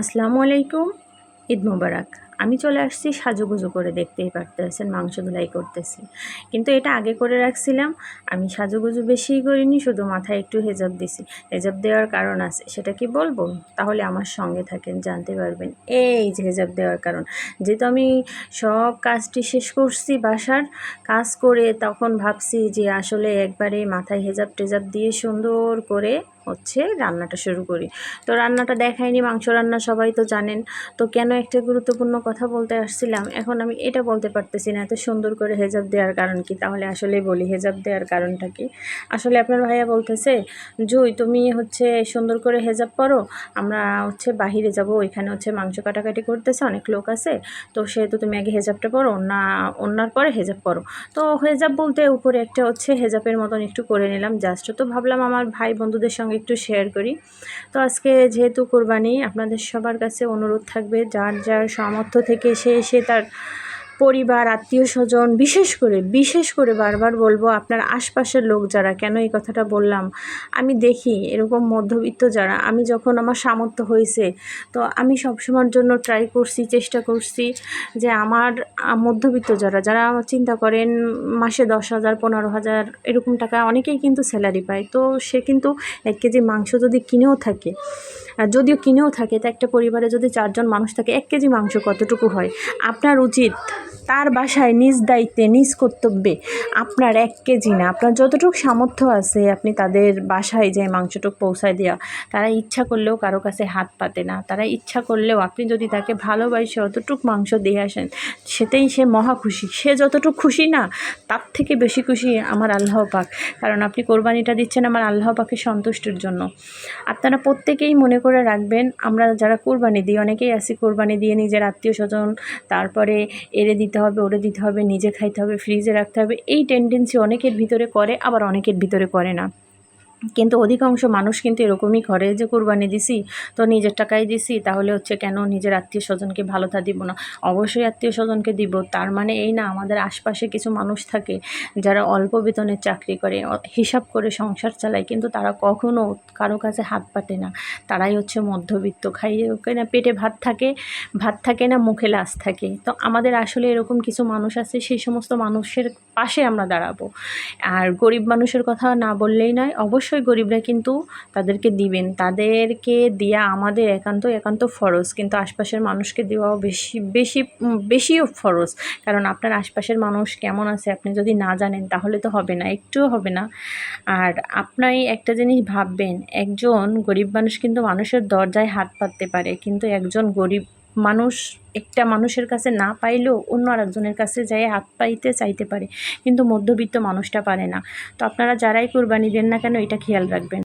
আসসালামু আলাইকুম, ঈদ মোবারক। আমি চলে আসছি সাজুগুজু করে দেখতেই পারতেছেন, মাংস ধুলাই করতেছি। কিন্তু এটা আগে করে রাখছিলাম, আমি সাজুগুজু বেশিই করিনি, শুধু মাথায় একটু হেজাব দিছি। হেজাব দেওয়ার কারণ আছে, সেটা কি বলব? তাহলে আমার সঙ্গে থাকেন, জানতে পারবেন। এই যে হেজাব দেওয়ার কারণ। যেহেতু আমি সব কাজটি শেষ করছি বাসার কাজ করে, তখন ভাবছি যে আসলে একবারে মাথায় হেজাব টেজাব দিয়ে সুন্দর করে হচ্ছে রান্নাটা শুরু করি। তো রান্নাটা দেখায়নি, মাংস রান্না সবাই তো জানেন। তো কেন একটা গুরুত্বপূর্ণ কথা বলতে আসছিলাম? এখন আমি এটা বলতে পারতেছি না, এত সুন্দর করে হেজাব দেওয়ার কারণ কি? তাহলে আসলে বলি হেজাব দেওয়ার কারণটা কি? আসলে আপনার ভাইয়া বলতেছে, জুই, তুমি হচ্ছে সুন্দর করে হেজাব পরো, আমরা হচ্ছে বাহিরে যাব, ওইখানে হচ্ছে মাংস কাটাকাটি করতেছে, অনেক লোক আছে। তো সেহেতু তুমি আগে হেজাবটা পরো, না অন্যার পরে হেজাব পরো। তো হেজাব বলতে উপরে একটা হচ্ছে হেজাবের মতন একটু করে নিলাম। জাস্ট তো ভাবলাম আমার ভাই বন্ধুদের সঙ্গে একটু শেয়ার করি। তো আজকে যেহেতু কোরবানি, আপনাদের সবার কাছে অনুরোধ থাকবে, যার যার সামর্থ্য থেকে সে সে তার পরিবার, আত্মীয় স্বজন, বিশেষ করে বিশেষ করে বারবার বলব আপনার আশপাশের লোক যারা, কেন এই কথাটা বললাম? আমি দেখি এরকম মধ্যবিত্ত যারা, আমি যখন আমার সামর্থ্য হয়েছে, তো আমি সবসময়ের জন্য ট্রাই করছি, চেষ্টা করছি যে আমার মধ্যবিত্ত যারা যারা চিন্তা করেন মাসে দশ হাজার, পনেরো হাজার, এরকম টাকা অনেকেই কিন্তু স্যালারি পায়। তো সে কিন্তু এক কেজি মাংস যদি কিনেও থাকে যদিও কিনেও থাকে, তা একটা পরিবারে যদি চারজন মানুষ থাকে, এক কেজি মাংস কতটুকু হয়? আপনার উচিত তার বাসায় নিজ দায়িত্বে, নিজ কর্তব্যে আপনার এক কেজি না। আপনার যতটুকু সামর্থ্য আছে আপনি তাদের বাসায় যে মাংসটুকু পৌঁছায় দেওয়া, তারা ইচ্ছা করলেও কারও কাছে হাত পাতে না। তারা ইচ্ছা করলেও আপনি যদি তাকে ভালোবাসে, অতটুক মাংস দিয়ে আসেন সেটাই সে মহা খুশি। সে যতটুকু খুশি না, তার থেকে বেশি খুশি আমার আল্লাহ পাক। কারণ আপনি কোরবানিটা দিচ্ছেন আমার আল্লাহ পাকের সন্তুষ্টির জন্য। আপনারা প্রত্যেকেই মনে করে রাখবেন, আমরা যারা কোরবানি দিই, অনেকেই আছি কোরবানি দিয়ে নিজের আত্মীয় স্বজন, তারপরে এড়ে দিতে হবে, ওরে দিতে হবে, নিজে খাইতে হবে ফ্রিজে রাখতে হবে। এই টেন্ডেন্সি অনেকের ভিতরে করে, আবার অনেকের ভিতরে করে না। কিন্তু অধিকাংশ মানুষ কিন্তু এরকমই করে যে, কোরবানি দিছি, তো নিজের টাকাই দিছি, তাহলে হচ্ছে কেন নিজের আত্মীয় স্বজনকে ভালো ভালোতা দিব না? অবশ্যই আত্মীয় স্বজনকে দিব, তার মানে এই না, আমাদের আশপাশে কিছু মানুষ থাকে যারা অল্প বেতনের চাকরি করে হিসাব করে সংসার চালায়, কিন্তু তারা কখনো কারও কাছে হাত পাতে না। তারাই হচ্ছে মধ্যবিত্ত, খাইয়ে ওকে না পেটে ভাত থাকে ভাত থাকে না, মুখে লাশ থাকে। তো আমাদের আসলে এরকম কিছু মানুষ আছে, সেই সমস্ত মানুষের পাশে আমরা দাঁড়াবো। আর গরিব মানুষের কথা না বললেই নয়, অবশ্যই অবশ্যই গরিবরা কিন্তু তাদেরকে দিবেন। তাদেরকে দেওয়া আমাদের একান্ত একান্ত ফরজ। কিন্তু আশপাশের মানুষকে দেওয়াও বেশি বেশি বেশিও ফরজ। কারণ আপনার আশপাশের মানুষ কেমন আছে আপনি যদি না জানেন তাহলে তো হবে না, একটুও হবে না। আর আপনাই একটা জিনিস ভাববেন, একজন গরিব মানুষ কিন্তু মানুষের দরজায় হাত পাততে পারে, কিন্তু একজন গরিব মানুষ, একটা মানুষের কাছে না পাইলেও অন্য আরেকজনের কাছে যাই হাত পাইতে চাইতে পারে। কিন্তু মধ্যবিত্ত মানুষটা পারে না। তো আপনারা যারাই কোরবানি দেন না কেন, এটা খেয়াল রাখবেন।